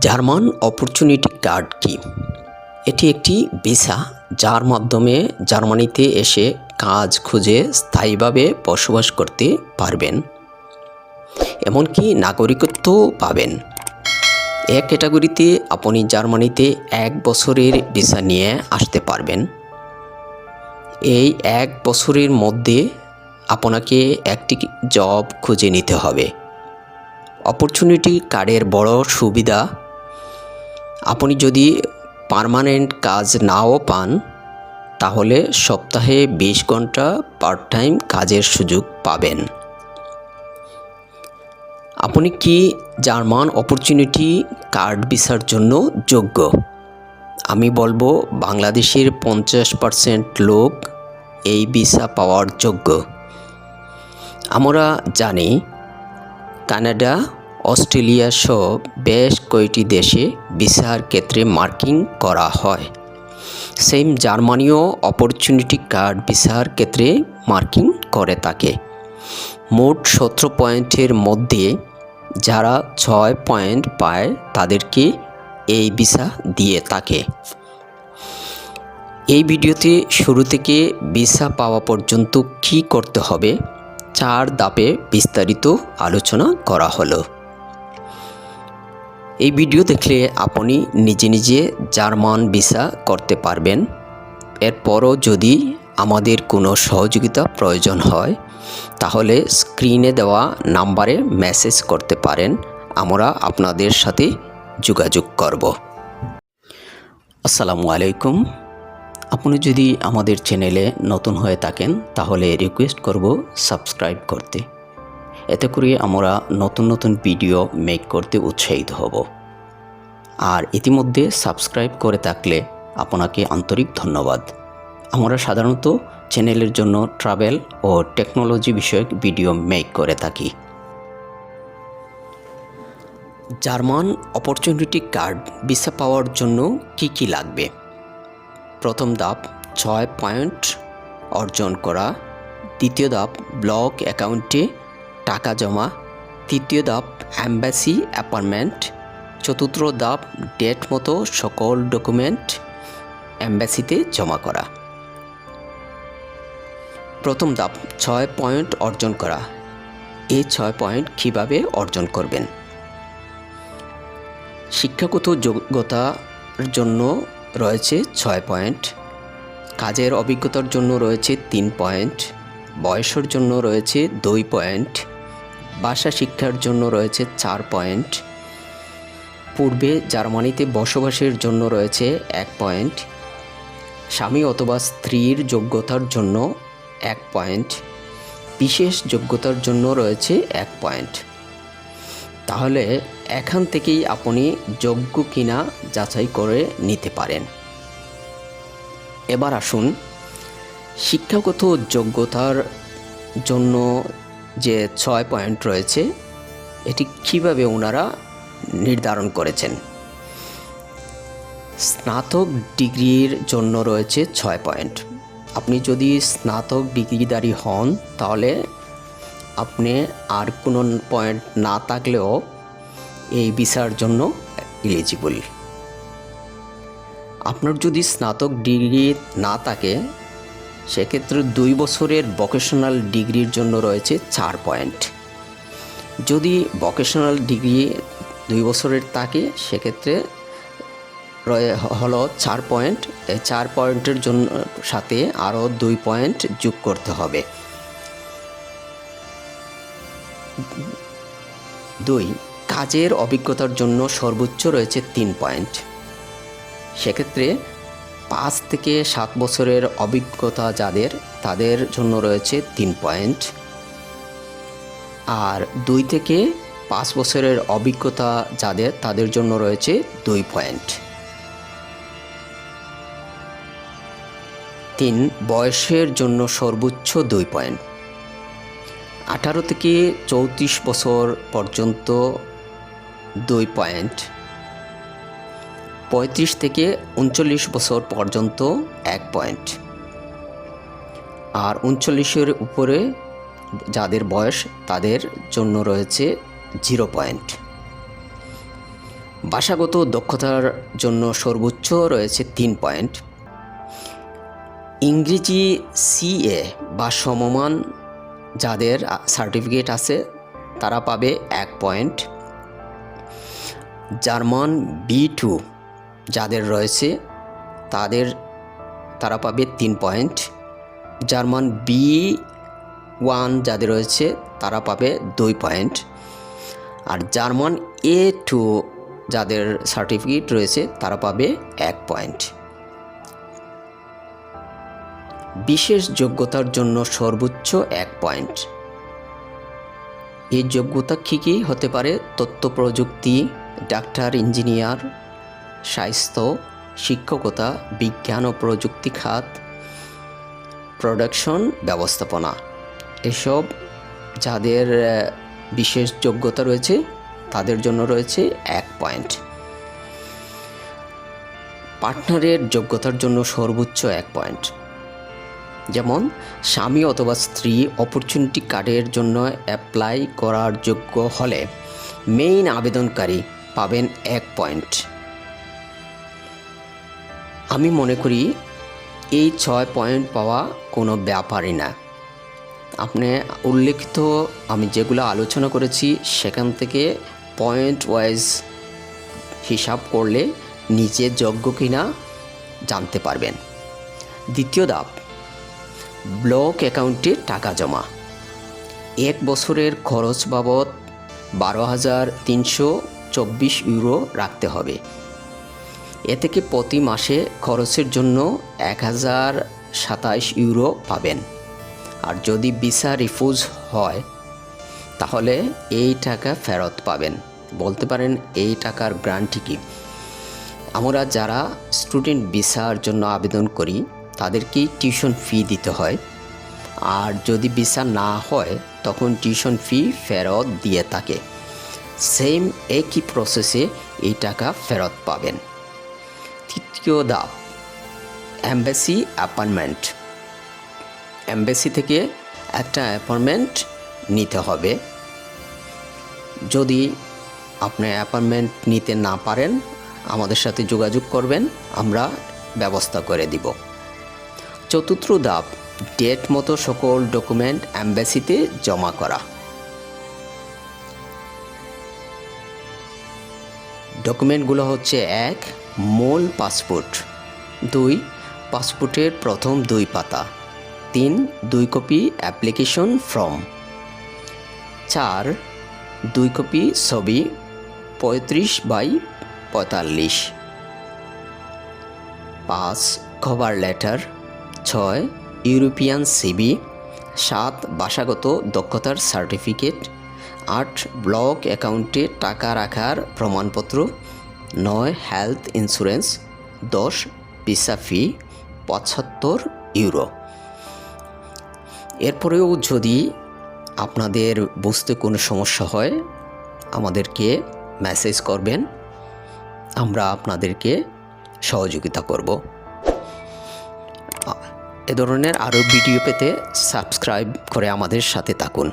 German opportunity card কি? এটি একটি ভিসা যার মাধ্যমে জার্মানিতে এসে কাজ খুঁজে স্থায়ীভাবে বসবাস করতে পারবেন, এমনকি নাগরিকত্ব পাবেন। এ ক্যাটাগরিতে আপনি জার্মানিতে এক বছরের ভিসা নিয়ে আসতে পারবেন। এই এক বছরের মধ্যে আপনাকে একটি জব খুঁজে নিতে হবে। অপরচুনিটি কার্ডের বড় সুবিধা, আপনি যদি পার্মানেন্ট কাজ নাও পান, তাহলে সপ্তাহে বিশ ঘণ্টা পার্ট টাইম কাজের সুযোগ পাবেন। আপনি কি জার্মান অপরচুনিটি কার্ড ভিসার জন্য যোগ্য? আমি বলব বাংলাদেশের পঞ্চাশ পার্সেন্ট লোক এই ভিসা পাওয়ার যোগ্য। আমরা জানি কানাডা, অস্ট্রেলিয়া সহ বেশ কয়েকটি দেশে ভিসার ক্ষেত্রে মার্কিং করা হয়। সেম জার্মানিও অপরচুনিটি কার্ড ভিসার ক্ষেত্রে মার্কিং করে থাকে। মোট সতেরো পয়েন্টের মধ্যে যারা ছয় পয়েন্ট পায় তাদেরকে এই ভিসা দিয়ে থাকে। এই ভিডিওতে শুরু থেকে ভিসা পাওয়া পর্যন্ত কী করতে হবে চার দাপে বিস্তারিত আলোচনা করা হলো। এই ভিডিও দেখলে আপনি নিজে নিজে জার্মান ভিসা করতে পারবেন। এরপরও যদি আমাদের কোনো সহযোগিতা প্রয়োজন হয়, তাহলে স্ক্রিনে দেওয়া নাম্বারে মেসেজ করতে পারেন। আমরা আপনাদের সাথে যোগাযোগ করব। আসসালামু আলাইকুম। আপনি যদি আমাদের চ্যানেলে নতুন হয়ে থাকেন, তাহলে রিকোয়েস্ট করব সাবস্ক্রাইব করতে। এতে করে আমরা নতুন নতুন ভিডিও মেক করতে উৎসাহিত হব। আর ইতিমধ্যে সাবস্ক্রাইব করে থাকলে আপনাকে আন্তরিক ধন্যবাদ। আমরা সাধারণত চ্যানেলের জন্য ট্রাভেল ও টেকনোলজি বিষয়ক ভিডিও মেক করে থাকি। জার্মান অপরচুনিটি কার্ড ভিসা পাওয়ার জন্য কি কি লাগবে? প্রথম ধাপ ছয় পয়েন্ট অর্জন করা। দ্বিতীয় ধাপ ব্লক অ্যাকাউন্টে টাকা জমা। তৃতীয় ধাপ অ্যাম্বাসি অ্যাপার্টমেন্ট চতুর্থ ধাপ ডেট মতো সকল ডকুমেন্ট অ্যাম্বাসিতে জমা করা। প্রথম ধাপ ছয় পয়েন্ট অর্জন করা। এই ছয় পয়েন্ট কীভাবে অর্জন করবেন? শিক্ষাগত যোগ্যতার জন্য রয়েছে ছয় পয়েন্ট। কাজের অভিজ্ঞতার জন্য রয়েছে তিন পয়েন্ট। বয়সের জন্য রয়েছে দুই পয়েন্ট। ভাষা শিক্ষার জন্য রয়েছে চার পয়েন্ট। পূর্বে জার্মানিতে বসবাসের জন্য রয়েছে এক পয়েন্ট। স্বামী অথবা স্ত্রীর যোগ্যতার জন্য এক পয়েন্ট। বিশেষ যোগ্যতার জন্য রয়েছে এক পয়েন্ট। তাহলে এখান থেকেই আপনি যোগ্য কিনা যাচাই করে নিতে পারেন। এবার আসুন, শিক্ষাগত যোগ্যতার জন্য যে ছয় পয়েন্ট রয়েছে, এটি কীভাবে ওনারা নির্ধারণ করেছেন? স্নাতক ডিগ্রির জন্য রয়েছে ছয় পয়েন্ট। আপনি যদি স্নাতক ডিগ্রিধারী হন, তাহলে আপনি আর কোনো পয়েন্ট না থাকলেও এই ভিসার জন্য এলিজিবল আপনার যদি স্নাতক ডিগ্রি না থাকে, সেক্ষেত্রে দুই বছরের ভোকেশনাল ডিগ্রির জন্য রয়েছে চার পয়েন্ট যদি ভোকেশনাল ডিগ্রি দুই বছরের থাকে, সেক্ষেত্রে হলো চার পয়েন্ট এই চার পয়েন্টের জন্য সাথে আরও দুই পয়েন্ট যোগ করতে হবে। দুই কাজের অভিজ্ঞতার জন্য সর্বোচ্চ রয়েছে তিন পয়েন্ট। সেক্ষেত্রে পাঁচ থেকে সাত বছরের অভিজ্ঞতা যাদের, তাদের জন্য রয়েছে তিন পয়েন্ট। আর দুই থেকে পাঁচ বছরের অভিজ্ঞতা যাদের, তাদের জন্য রয়েছে দুই পয়েন্ট। তিন বয়সের জন্য সর্বোচ্চ দুই পয়েন্ট। আঠারো থেকে চৌত্রিশ বছর পর্যন্ত দুই পয়েন্ট। পঁয়ত্রিশ থেকে উনচল্লিশ বছর পর্যন্ত এক পয়েন্ট। আর উনচল্লিশের উপরে যাদের বয়স, তাদের জন্য রয়েছে জিরো পয়েন্ট। ভাষাগত দক্ষতার জন্য সর্বোচ্চ রয়েছে তিন পয়েন্ট। ইংরেজি সিএ বা সমমান যাদের সার্টিফিকেট আছে, তারা পাবে এক পয়েন্ট। জার্মান বি টু যাদের রয়েছে, তাদের, তারা পাবে তিন পয়েন্ট। জার্মান বি ওয়ান যাদের রয়েছে, তারা পাবে দুই পয়েন্ট। আর জার্মান এ টু যাদের সার্টিফিকেট রয়েছে, তারা পাবে এক পয়েন্ট। বিশেষ যোগ্যতার জন্য সর্বোচ্চ এক পয়েন্ট। এই যোগ্যতা কী কী হতে পারে? তথ্য প্রযুক্তি ডাক্তার, ইঞ্জিনিয়ার, স্বাস্থ্য, শিক্ষকতা, বিজ্ঞান ও প্রযুক্তি খাত, প্রোডাকশন, ব্যবস্থাপনা। এসব যাদের বিশেষ যোগ্যতা রয়েছে, তাদের জন্য রয়েছে এক পয়েন্ট। পার্টনারের যোগ্যতার জন্য সর্বোচ্চ এক পয়েন্ট। যেমন, স্বামী অথবা স্ত্রী অপরচুনিটি কার্ডের জন্য অ্যাপ্লাই করার যোগ্য হলে মেইন আবেদনকারী পাবেন এক পয়েন্ট। আমি মনে করি এই ছয় পয়েন্ট পাওয়া কোনো ব্যাপারই না। আপনি উল্লেখিত আমি যেগুলো আলোচনা করেছি সেখান থেকে পয়েন্ট ওয়াইজ হিসাব করলে নিজে যোগ্য কিনা জানতে পারবেন। দ্বিতীয় ধাপ, ব্লক অ্যাকাউন্টে টাকা জমা। এক বছরের খরচ বাবদ বারো হাজার তিনশো চব্বিশ ইউরো রাখতে হবে। এ থেকে প্রতি মাসে খরচের জন্য এক হাজার সাতাইশ ইউরো পাবেন। আর যদি ভিসা রিফিউজ হয়, তাহলে এই টাকা ফেরত পাবেন। বলতে পারেন এই টাকার গ্রান্টি কি? আমরা যারা স্টুডেন্ট ভিসার জন্য আবেদন করি, তাদেরকে টিউশন ফি দিতে হয়। আর যদি ভিসা না হয়, তখন টিউশন ফি ফেরত দিয়ে থাকে। সেম একই প্রসেসে এই টাকা ফেরত পাবেন। তৃতীয় ধাপ অ্যাম্বাসি অ্যাপয়েন্টমেন্ট অ্যাম্বাসি থেকে একটা অ্যাপয়েন্টমেন্ট নিতে হবে। যদি আপনি অ্যাপয়েন্টমেন্ট নিতে না পারেন, আমাদের সাথে যোগাযোগ করবেন, আমরা ব্যবস্থা করে দিব। চতুর্থ ধাপ ডেট মতো সকল ডকুমেন্ট অ্যাম্বাসিতে জমা করা। ডকুমেন্টগুলো হচ্ছে এক, মূল পাসপোর্ট। দুই, পাসপোর্টের প্রথম দুই পাতা। তিন, দুই কপি অ্যাপ্লিকেশন ফর্ম। চার, দুই কপি ছবি, পঁয়ত্রিশ বাই পঁয়তাল্লিশ। পাঁচ কভার লেটার ছয় ইউরোপিয়ান সিবি সাত, ভাষাগত দক্ষতার সার্টিফিকেট আট ব্লক অ্যাকাউন্টে টাকা রাখার প্রমাণপত্র, নয় হেলথ ইন্স্যুরেন্স, দশ ভিসা ফি, পঁচাত্তর ইউরো। এরপরেও যদি আপনাদের বুঝতে কোনো সমস্যা হয়, আমাদেরকে মেসেজ করবেন। আমরা আপনাদেরকে সহযোগিতা করব। এ ধরনের আরও ভিডিও পেতে সাবস্ক্রাইব করে আমাদের সাথে থাকুন।